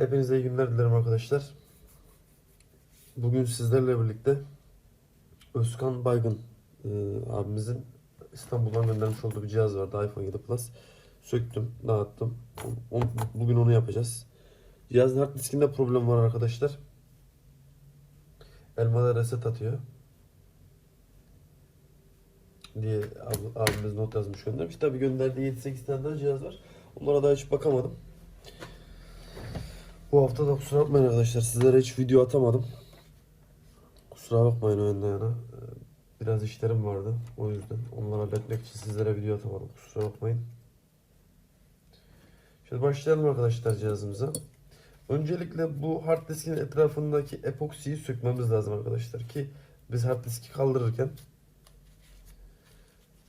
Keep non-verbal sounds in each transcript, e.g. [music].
Hepinize iyi günler dilerim arkadaşlar. Bugün sizlerle birlikte Özkan Baygın e, abimizin İstanbul'dan göndermiş olduğu bir cihaz vardı iPhone 7 Plus. Söktüm, dağıttım. O- o- bugün onu yapacağız. Cihazın hard diskinde problem var arkadaşlar. Elmada reset atıyor. diye ab- abimiz not yazmış göndermiş. Tabi gönderdiği 7-8 tane daha cihaz var. Onlara daha hiç bakamadım. Bu hafta da kusura bakmayın arkadaşlar. Sizlere hiç video atamadım. Kusura bakmayın o yönden yana. Ee, Biraz işlerim vardı. O yüzden onları halletmek için sizlere video atamadım. Kusura bakmayın. Şimdi başlayalım arkadaşlar cihazımıza. Öncelikle bu hard diskin etrafındaki epoksiyi sökmemiz lazım arkadaşlar ki biz hard diski kaldırırken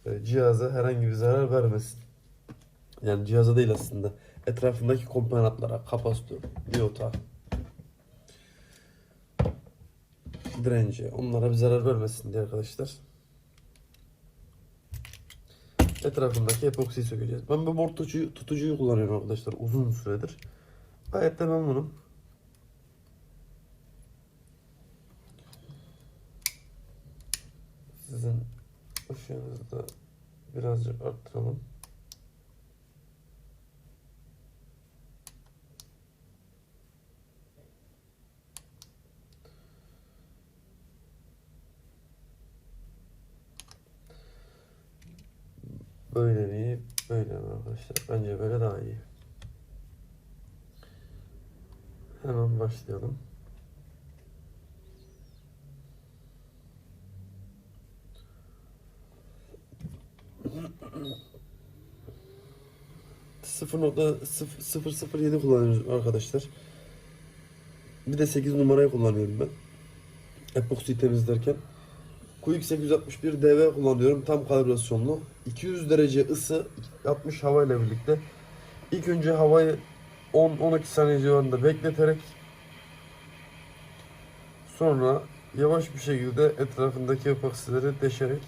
e, cihaza herhangi bir zarar vermesin. Yani cihaza değil aslında. Etrafındaki komponentlara, kapasitör, diyota, direnci, onlara bir zarar vermesin diye arkadaşlar. Etrafındaki epoksiyi sökeceğiz. Ben bu board tutucuyu, tutucuyu kullanıyorum arkadaşlar uzun süredir. Gayet de memnunum. Sizin ışığınızı da birazcık arttıralım. Böyle mi? Böyle mi arkadaşlar? Bence böyle daha iyi. Hemen başlayalım. Sıfır nokta sıfır- yedi kullanıyoruz arkadaşlar. Bir de 8 numarayı kullanıyorum ben. Epoxi temizlerken. Quick 861 DV kullanıyorum. Tam kalibrasyonlu. 200 derece ısı 60 hava ile birlikte. İlk önce havayı 10-12 saniye civarında bekleterek sonra yavaş bir şekilde etrafındaki epoksileri deşerek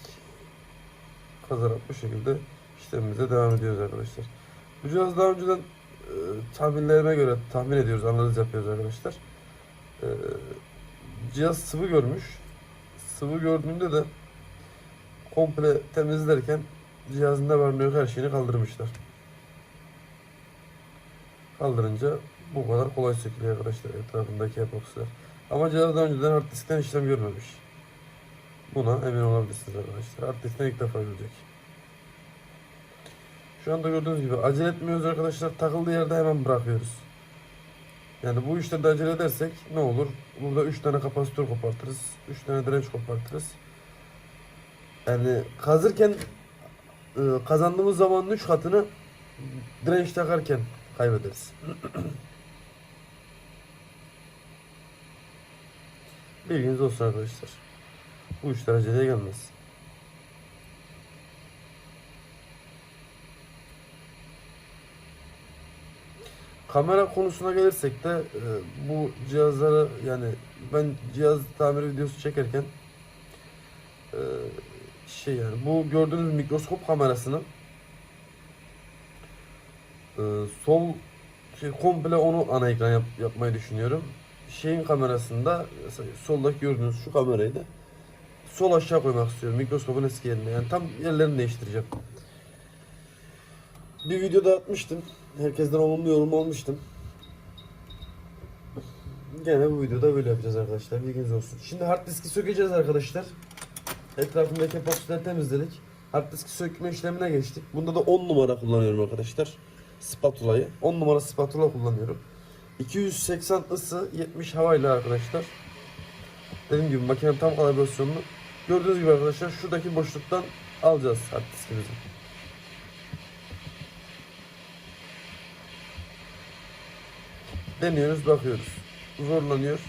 kazarak bu şekilde işlemimize devam ediyoruz arkadaşlar. Bu cihaz daha önceden e, tahminlerime göre tahmin ediyoruz, analiz yapıyoruz arkadaşlar. E, cihaz sıvı görmüş. Sıvı gördüğünde de komple temizlerken cihazında var her şeyini kaldırmışlar. Kaldırınca bu kadar kolay sökülüyor arkadaşlar etrafındaki epoksiler. Ama cihaz daha önceden hard diskten işlem görmemiş. Buna emin olabilirsiniz arkadaşlar. Hard diskten ilk defa görecek. Şu anda gördüğünüz gibi acele etmiyoruz arkadaşlar. Takıldığı yerde hemen bırakıyoruz. Yani bu işlerde acele edersek ne olur? Burada 3 tane kapasitör kopartırız. 3 tane direnç kopartırız. Yani kazırken e, kazandığımız zamanın 3 katını direnç takarken kaybederiz. [clears throat] Bilginiz olsun arkadaşlar. Bu işler aceleye gelmez. Kamera konusuna gelirsek de e, bu cihazları yani ben cihaz tamir videosu çekerken e, şey yani bu gördüğünüz mikroskop kamerasını e, sol şey, komple onu ana ekran yap- yapmayı düşünüyorum. Şeyin kamerasında soldaki gördüğünüz şu kamerayı da sol aşağı koymak istiyorum mikroskopun eski yerine yani tam yerlerini değiştireceğim. Bir videoda atmıştım. Herkesten olumlu yorum almıştım. Gene bu videoda böyle yapacağız arkadaşlar. Bilginiz olsun. Şimdi hard diski sökeceğiz arkadaşlar. Etrafındaki epoksileri temizledik. Hard diski sökme işlemine geçtik. Bunda da 10 numara kullanıyorum arkadaşlar. Spatulayı. 10 numara spatula kullanıyorum. 280 ısı 70 havayla arkadaşlar. Dediğim gibi makinem tam kalibrasyonlu. Gördüğünüz gibi arkadaşlar şuradaki boşluktan alacağız hard diskimizi. Deniyoruz, bakıyoruz. Zorlanıyor.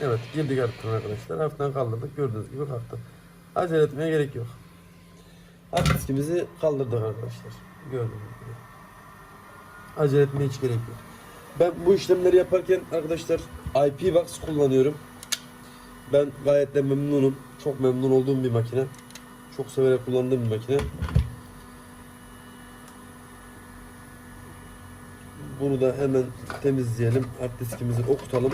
Evet, girdik artık arkadaşlar. Hafiften kaldırdık. Gördüğünüz gibi kalktı. Acele etmeye gerek yok. Hard diskimizi kaldırdık arkadaşlar. Gördüğünüz gibi. Acele etmeye hiç gerek yok. Ben bu işlemleri yaparken arkadaşlar IP Box kullanıyorum. Ben gayet de memnunum. Çok memnun olduğum bir makine. Çok severek kullandığım bir makine. Bunu da hemen temizleyelim. Hard diskimizi okutalım.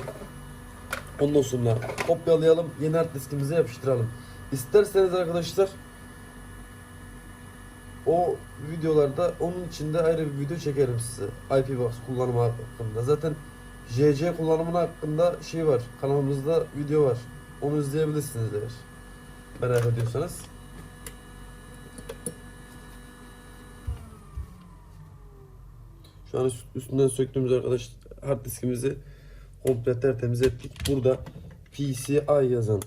Ondan sonra kopyalayalım. Yeni hard diskimize yapıştıralım. İsterseniz arkadaşlar o videolarda onun içinde ayrı bir video çekerim size. IPbox kullanımı hakkında. Zaten JC kullanımının hakkında şey var. Kanalımızda video var. Onu izleyebilirsiniz eğer. Merak ediyorsanız. Şu an üst- üstünden söktüğümüz arkadaş hard diskimizi komple tertemiz ettik. Burada PCI yazan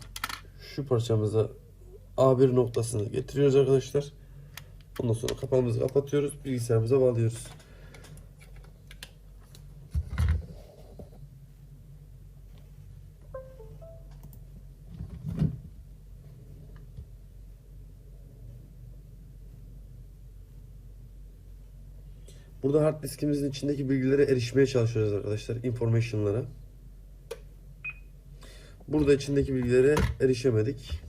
şu parçamıza A1 noktasını getiriyoruz arkadaşlar. Ondan sonra kapağımızı kapatıyoruz. Bilgisayarımıza bağlıyoruz. Hard diskimizin içindeki bilgilere erişmeye çalışıyoruz arkadaşlar. Information'lara. Burada içindeki bilgilere erişemedik.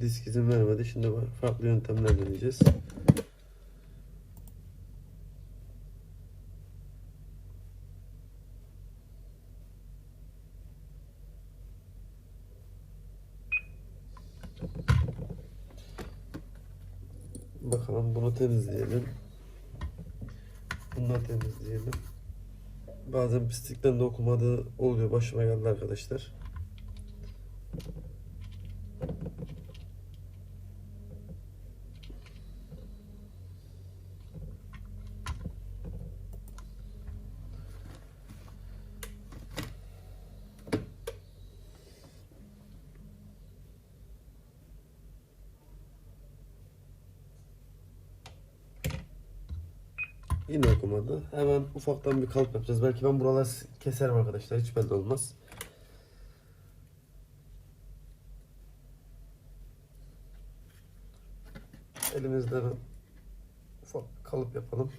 Disk izin vermedi. Şimdi farklı yöntemler deneyeceğiz. Bakalım bunu temizleyelim. Bunları temizleyelim. Bazen pislikten de okumadığı oluyor. Başıma geldi arkadaşlar. Yine okumadı. Hemen ufaktan bir kalıp yapacağız. Belki ben buraları keserim arkadaşlar. Hiç belli olmaz. Elimizde ufak kalıp yapalım.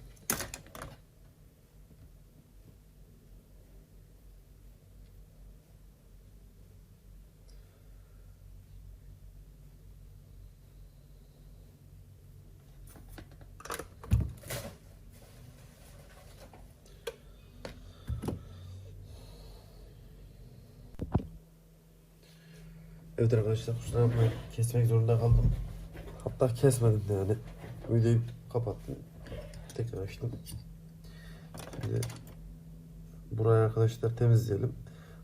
Evet arkadaşlar kusura bakmayın kesmek zorunda kaldım. Hatta kesmedim de yani. Videoyu kapattım. Tekrar açtım. Şimdi burayı arkadaşlar temizleyelim.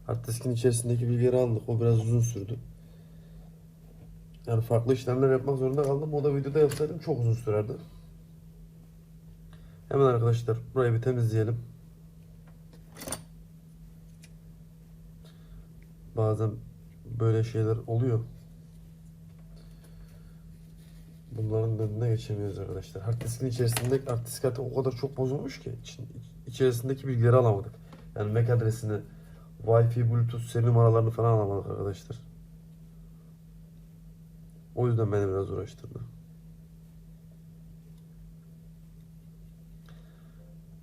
Hard diskin içerisindeki bilgileri aldık. O biraz uzun sürdü. Yani farklı işlemler yapmak zorunda kaldım. O da videoda yapsaydım çok uzun sürerdi. Hemen arkadaşlar burayı bir temizleyelim. Bazen böyle şeyler oluyor. Bunların önüne geçemiyoruz arkadaşlar. Hard diskin içerisinde hard disk o kadar çok bozulmuş ki içerisindeki bilgileri alamadık. Yani MAC adresini, Wi-Fi, Bluetooth seri numaralarını falan alamadık arkadaşlar. O yüzden beni biraz uğraştırdı.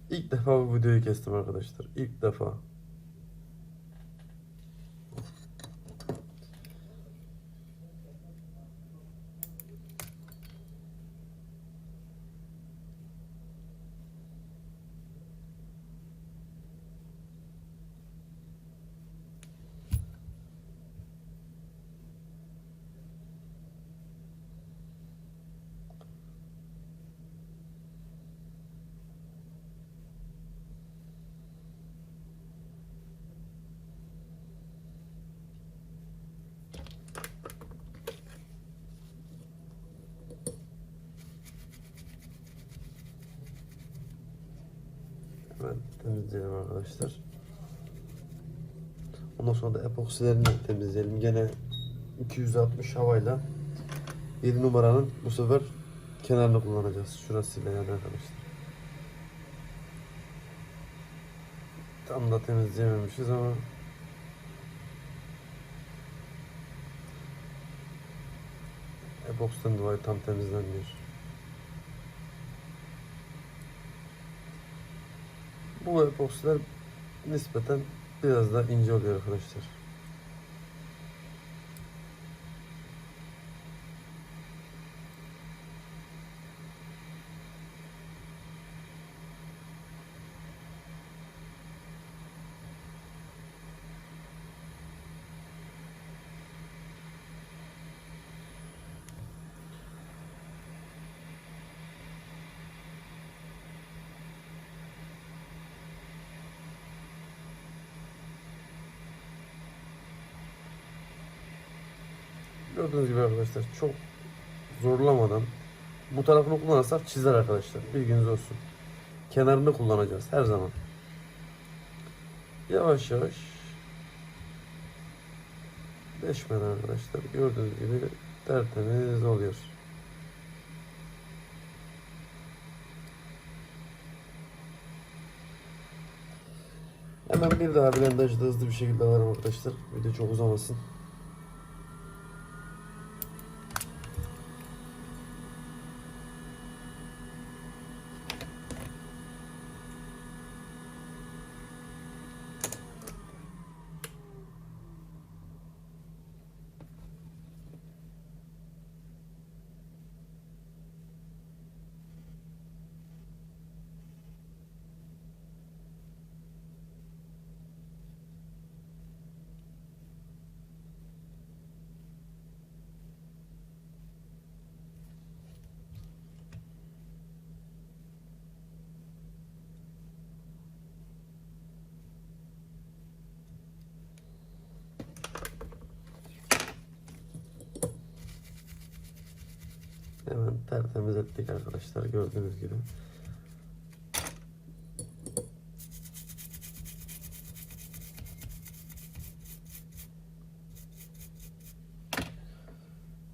İlk defa bu videoyu kestim arkadaşlar. İlk defa. Hemen temizleyelim arkadaşlar. Ondan sonra da epoksilerini temizleyelim. Gene 260 havayla 7 numaranın bu sefer kenarını kullanacağız. Şurasıyla yani arkadaşlar. Tam da temizleyememişiz ama epoksiden dolayı tam temizlenmiyor. Bu epoksiler nispeten biraz daha ince oluyor arkadaşlar. Gördüğünüz gibi arkadaşlar çok zorlamadan bu tarafını kullanırsak çizer arkadaşlar. Bilginiz olsun. Kenarını kullanacağız her zaman. Yavaş yavaş deşmeden arkadaşlar gördüğünüz gibi tertemiz oluyor. Hemen bir daha blendajda hızlı bir şekilde alalım arkadaşlar. Video çok uzamasın. Hemen tertemiz ettik arkadaşlar gördüğünüz gibi.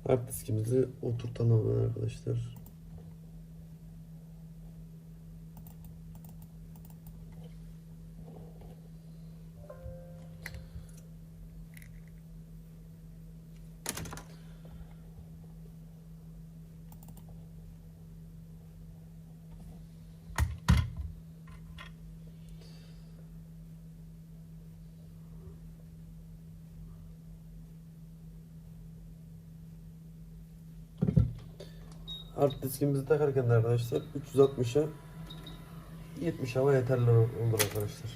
Hard diskimizi oturtalım arkadaşlar. Hard diskimizi takarken arkadaşlar 360'a 70 hava yeterli olur arkadaşlar.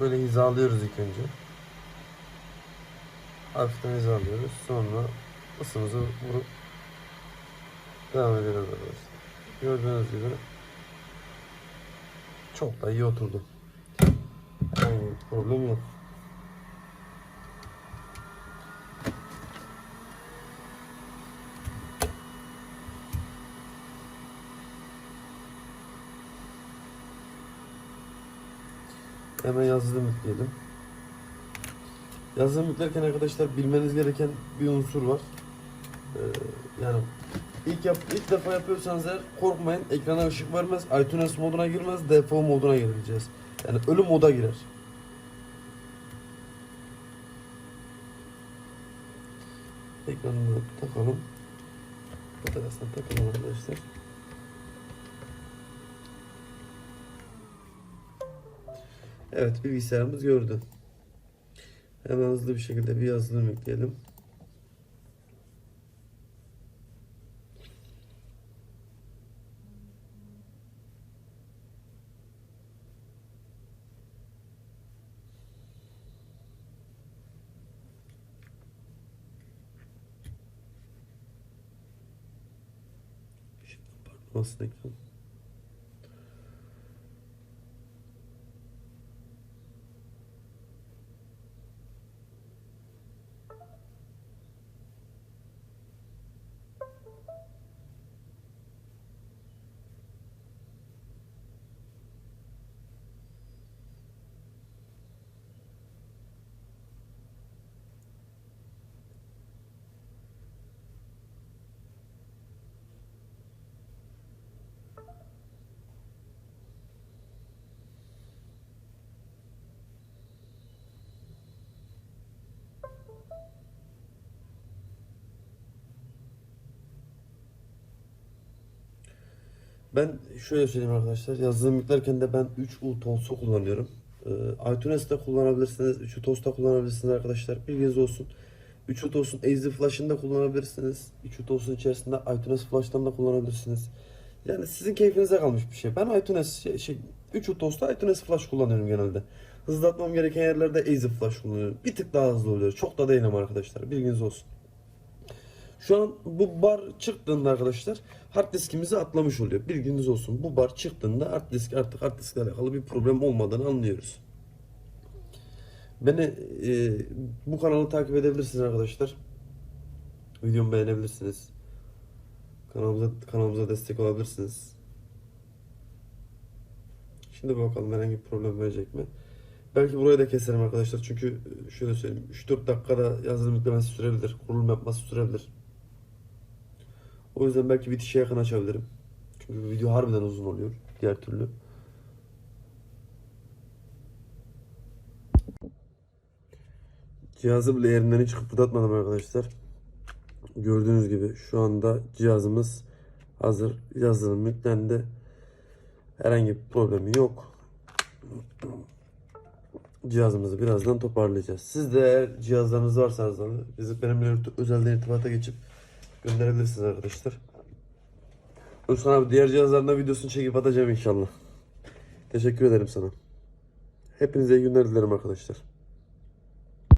Böyle hizalıyoruz ilk önce. Hafiften hizalıyoruz. Sonra ısımızı vurup devam ediyoruz arkadaşlar. Gördüğünüz gibi çok da iyi oturdu. Bir problem yok. Hemen yazılım yükleyelim. Yazılım yüklerken arkadaşlar bilmeniz gereken bir unsur var. Ee, yani ilk yap, ilk defa yapıyorsanız eğer korkmayın. Ekrana ışık vermez. iTunes moduna girmez. DFO moduna gireceğiz. Yani ölü moda girer. Ekranını takalım. Bataryasına takalım arkadaşlar. Evet bilgisayarımız gördü. Hemen hızlı bir şekilde bir yazılım. Şimdi parlamasın ekran. Ben şöyle söyleyeyim arkadaşlar. Yazılım yüklerken de ben 3U Tons'u kullanıyorum. Ee, iTunes'ta kullanabilirsiniz. 3U Tons'ta kullanabilirsiniz arkadaşlar. Bilginiz olsun. 3U Tons'un Easy Flash'ını da kullanabilirsiniz. 3U Tons'un içerisinde iTunes Flash'tan da kullanabilirsiniz. Yani sizin keyfinize kalmış bir şey. Ben iTunes şey, şey 3U Tons'ta iTunes Flash kullanıyorum genelde. Hızlatmam gereken yerlerde Easy Flash kullanıyorum. Bir tık daha hızlı oluyor. Çok da değilim arkadaşlar. Bilginiz olsun. Şu an bu bar çıktığında arkadaşlar hard diskimizi atlamış oluyor. Bilginiz olsun. Bu bar çıktığında hard disk artık hard diskle alakalı bir problem olmadığını anlıyoruz. Beni e, bu kanalı takip edebilirsiniz arkadaşlar. Videomu beğenebilirsiniz. Kanalımıza kanalımıza destek olabilirsiniz. Şimdi bakalım herhangi bir problem verecek mi? Belki burayı da keserim arkadaşlar. Çünkü e, şöyle söyleyeyim. 3-4 dakikada yazılım yüklemesi sürebilir. Kurulum yapması sürebilir. O yüzden belki bitişe yakın açabilirim. Çünkü video harbiden uzun oluyor. Diğer türlü. Cihazı yerinden hiç kıpırdatmadım arkadaşlar. Gördüğünüz gibi şu anda cihazımız hazır. Yazılım yüklendi. Herhangi bir problemi yok. Cihazımızı birazdan toparlayacağız. Siz de eğer cihazlarınız varsa bizi benimle özelden irtibata geçip gönderebilirsiniz arkadaşlar. Özkan abi diğer cihazlarında videosunu çekip atacağım inşallah. Teşekkür ederim sana. Hepinize iyi günler dilerim arkadaşlar.